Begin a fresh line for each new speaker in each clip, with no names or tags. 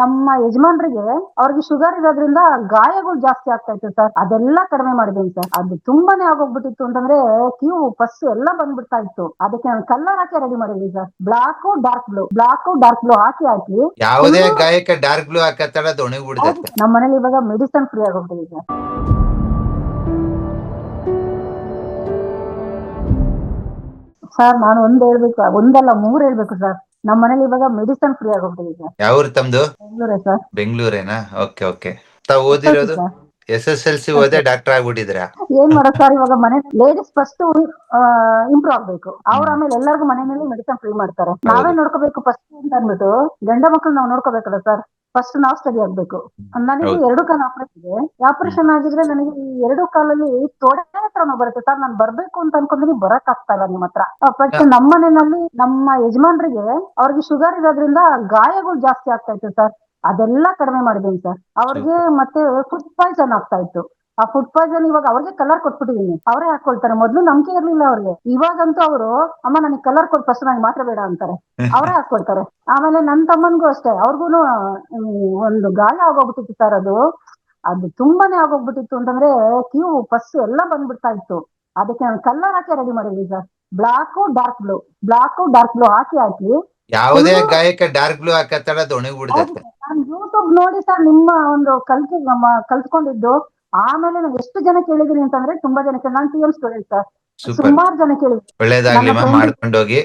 ನಮ್ಮ ಯಜಮಾನ್ರಿಗೆ ಅವ್ರಿಗೆ ಶುಗರ್ ಇರೋದ್ರಿಂದ ಗಾಯಗಳು ಜಾಸ್ತಿ ಆಗ್ತಾ ಇತ್ತು ಸರ್ ಅದೆಲ್ಲ ಕಡಿಮೆ ಮಾಡಿದ್ದೀನಿ ಸರ್ ಅದು ತುಂಬಾನೇ ಆಗೋಗ್ಬಿಟ್ಟಿತ್ತು ಅಂತಂದ್ರೆ ಕ್ಯೂ ಫಸ್ಟ್ ಎಲ್ಲ ಬಂದ್ಬಿಡ್ತಾ ಇತ್ತು. ಅದಕ್ಕೆ ನಾನು ಕಲರ್ ಹಾಕಿ ರೆಡಿ ಮಾಡಿದ್ವಿ sir black dark blue black dark blue ಹಾಕಿ ಹಾಕಿ
ಯಾವುದೇ ಗಾಯಕ್ಕೆ ಡಾರ್ಕ್ ಬ್ಲೂ ಹಾಕತ್ತಾಳ ಅದು ಬಿಡ್ತೈತೆ
ನಮ್ಮ ಮನೇಲಿ ಇವಾಗ ಮೆಡಿಸನ್ ಫ್ರೀ ಆಗೋಗ್ಬಿಟ್ಟಿದೆ ಸರ್ ಸರ್ ನಾನು ಒಂದ್ ಹೇಳ್ಬೇಕು ಒಂದಲ್ಲ ಮೂರ್ ಹೇಳ್ಬೇಕು ಸರ್ ನಮ್ಮ ಮನೇಲಿ ಇವಾಗ ಮೆಡಿಸನ್ ಫ್ರೀ ಆಗೋಗ್ಬಿಟ್ಟಿದೆ ಯಾವ
ಊರು ತಮ್ದು?
ಬೆಂಗಳೂರೇ ಸರ್.
ಬೆಂಗಳೂರೇನಾ? Okay okay. ತಾವ್ ಓದಿರೋದು?
Sir
S S L C ಓದೇ doctor ಆಗ್ಬಿಟ್ಟಿದ್ರಾ
ಏನ್ ಮಾಡೋ ಸರ್ ಇವಾಗ ಮನೆ ಲೇಡೀಸ್ ಫಸ್ಟ್ ಇಂಪ್ರೂವ್ ಆಗ್ಬೇಕು. ಅವ್ರ ಆಮೇಲೆ ಎಲ್ಲರಿಗೂ ಮನೆಯಲ್ಲಿ ಮೆಡಿಸನ್ ಫ್ರೀ ಮಾಡ್ತಾರೆ. ನಾವೇ ನೋಡ್ಕೋಬೇಕು ಫಸ್ಟ್ ಅಂತ ಅಂದ್ಬಿಟ್ಟು ಗಂಡ ಮಕ್ಕಳು ನಾವು ನೋಡ್ಕೋಬೇಕಲ್ಲ ಸರ್ ಫಸ್ಟ್ ನಾವು ಸ್ಟಡಿ ಆಗ್ಬೇಕು ನನಗೆ ಎರಡು ಕಾಲ ಆಪರೇಷನ್ ಇದೆ. ಆಪರೇಷನ್ ಆಗಿದ್ರೆ ನನಗೆ ಈ ಎರಡು ಕಾಲಲ್ಲಿ ತೋಡೆ ಹತ್ರ ನೋವು ಬರುತ್ತೆ. ಸರ್ ನಾನು ಬರ್ಬೇಕು ಅಂತ ಅನ್ಕೊಂಡ್ರೆ ಬರಕ್ ಆಗ್ತಾ ಇಲ್ಲ ನಿಮ್ಮ ಹತ್ರ. ಬಟ್ ನಮ್ಮ ಮನೆಯಲ್ಲಿ ನಮ್ಮ ಯಜಮಾನ್ರಿಗೆ ಅವ್ರಿಗೆ ಶುಗರ್ ಇರೋದ್ರಿಂದ ಗಾಯಗಳು ಜಾಸ್ತಿ ಆಗ್ತಾ ಇತ್ತು ಸರ್. ಅದೆಲ್ಲ ಕಡಿಮೆ ಮಾಡಿದೀನಿ ಸರ್. ಅವ್ರಿಗೆ ಮತ್ತೆ ಫುಡ್ ಪಾಯ್ಸನ್ ಆಗ್ತಾ ಇತ್ತು. ಆ ಫುಡ್ ಪಾಯ್ಸನ್ ಇವಾಗ ಅವ್ರಿಗೆ ಕಲರ್ ಕೊಟ್ಬಿಟ್ಟಿದೀನಿ. ಅವರೇ ಹಾಕೊಳ್ತಾರೆ. ಮೊದ್ಲು ನಂಬಿಕೆ ಇರ್ಲಿಲ್ಲ ಅವ್ರಿಗೆ. ಇವಾಗಂತೂ ಅವರು ಅಮ್ಮ ನನಗೆ ಕಲರ್ ಕೊಟ್ಟು ಫಸ್ಟ್ ನಂಗೆ ಮಾತ್ರ ಬೇಡ ಅಂತಾರೆ. ಅವರೇ ಹಾಕೊಳ್ತಾರೆ. ಆಮೇಲೆ ನನ್ನ ತಮ್ಮನ್ಗೂ ಅಷ್ಟೇ. ಅವ್ರಿಗೂನು ಒಂದು ಗಾಯ ಆಗೋಗ್ಬಿಟ್ಟಿತ್ತು ಸರ್ ಅದು. ಅದು ತುಂಬಾನೇ ಆಗೋಗ್ಬಿಟ್ಟಿತ್ತು ಅಂತಂದ್ರೆ ಕ್ಯೂ ಫಸ್ಟ್ ಎಲ್ಲ ಬಂದ್ಬಿಡ್ತಾ ಇತ್ತು. ಅದಕ್ಕೆ ನಾನು ಕಲರ್ ಹಾಕಿ ರೆಡಿ ಮಾಡಿದ್ವಿ sir black dark blue black dark blue ಹಾಕಿ ಹಾಕಿ
ಯಾವುದೇ ಗಾಯಕ್ಕೆ ಡಾರ್ಕ್ ಬ್ಲೂ ಹಾಕತ್ತಾಳ ಅದು ಒಣಗಿ ಬಿಡ್ತೈತೆ
ನಾನು ಯೂಟ್ಯೂಬ್ ನೋಡಿ ಸರ್ ನಿಮ್ಮ ಒಂದು ಕಲ್ತಿ ನಮ್ಮ ಕಲ್ತ್ಕೊಂಡಿದ್ದು. ಆಮೇಲೆ ನಾನು ಎಷ್ಟು ಜನ ಕೇಳಿದೀನಿ ಅಂತಂದ್ರೆ ತುಂಬಾ ಜನ ನಾನು ಟಿ ಎಂ ಸ್ಟೂಡೆಂಟ್ ಸರ್ ಸುಮಾರು ಜನ ಕೇಳಿದ್ದೀನಿ
ಒಳ್ಳೇದಾಗ್ಲಿ ಮಾಡ್ಕೊಂಡೋಗಿ.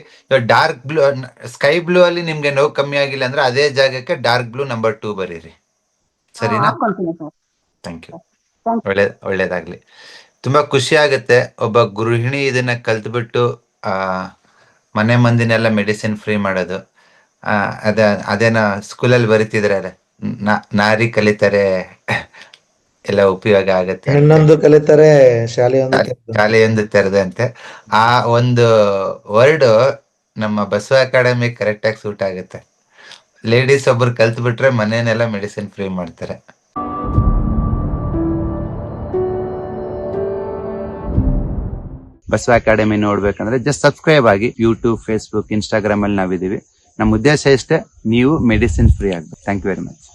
ಡಾರ್ಕ್ ಬ್ಲೂ ಸ್ಕೈ ಬ್ಲೂ ಅಲ್ಲಿ ನಿಮ್ಗೆ ನೋವು ಕಮ್ಮಿ ಆಗಿಲ್ಲ ಅಂದ್ರೆ ಅದೇ ಜಾಗಕ್ಕೆ ಡಾರ್ಕ್ ಬ್ಲೂ ನಂಬರ್ ಟೂ ಬರೀರಿ. ಸರಿನಾ? ಥ್ಯಾಂಕ್ ಯು ಒಳ್ಳೆ ಒಳ್ಳೇದಾಗ್ಲಿ. ತುಂಬಾ ಖುಷಿ ಆಗುತ್ತೆ. ಒಬ್ಬ ಗೃಹಿಣಿ ಇದನ್ನ ಕಲ್ತ್ಬಿಟ್ಟು ಆ ಮನೆ ಮಂದಿನೆಲ್ಲ ಮೆಡಿಸಿನ್ ಫ್ರೀ ಮಾಡೋದು. ಅದ ಅದೇನ ಸ್ಕೂಲಲ್ಲಿ ಬರೀತಿದ್ರೆ ನಾರಿ ಕಲಿತಾರೆ. ಎಲ್ಲ ಉಪಯೋಗ ಆಗತ್ತೆ ಇನ್ನೊಂದು
ಹೆಣ್ಣೊಂದು ಕಲಿತಾರೆ ಶಾಲೆಯೊಂದು.
ಶಾಲೆಯೊಂದು ತೆರೆದಂತೆ. ಆ ಒಂದು ವರ್ಡ್ ನಮ್ಮ ಬಸವ ಅಕಾಡೆಮಿ ಕರೆಕ್ಟ್ ಆಗಿ ಸೂಟ್ ಆಗುತ್ತೆ. ಲೇಡೀಸ್ ಒಬ್ರು ಕಲ್ತ್ ಬಿಟ್ರೆ ಮನೆಯನ್ನೆಲ್ಲ ಮೆಡಿಸಿನ್ ಫ್ರೀ ಮಾಡ್ತಾರೆ.
ಬಸವ ಅಕಾಡೆಮಿ ನೋಡ್ಬೇಕಂದ್ರೆ ಜಸ್ಟ್ ಸಬ್ಸ್ಕ್ರೈಬ್ ಆಗಿ ಯೂಟ್ಯೂಬ್ ಫೇಸ್ಬುಕ್ ಇನ್ಸ್ಟಾಗ್ರಾಮ್ ಅಲ್ಲಿ ನಾವಿದೀವಿ ನಮ್ಮ ಉದ್ದೇಶ ಇಷ್ಟೇ ನೀವು ಮೆಡಿಸಿನ್ ಫ್ರೀ ಆಗ್ಬೇಕು. Thank you very much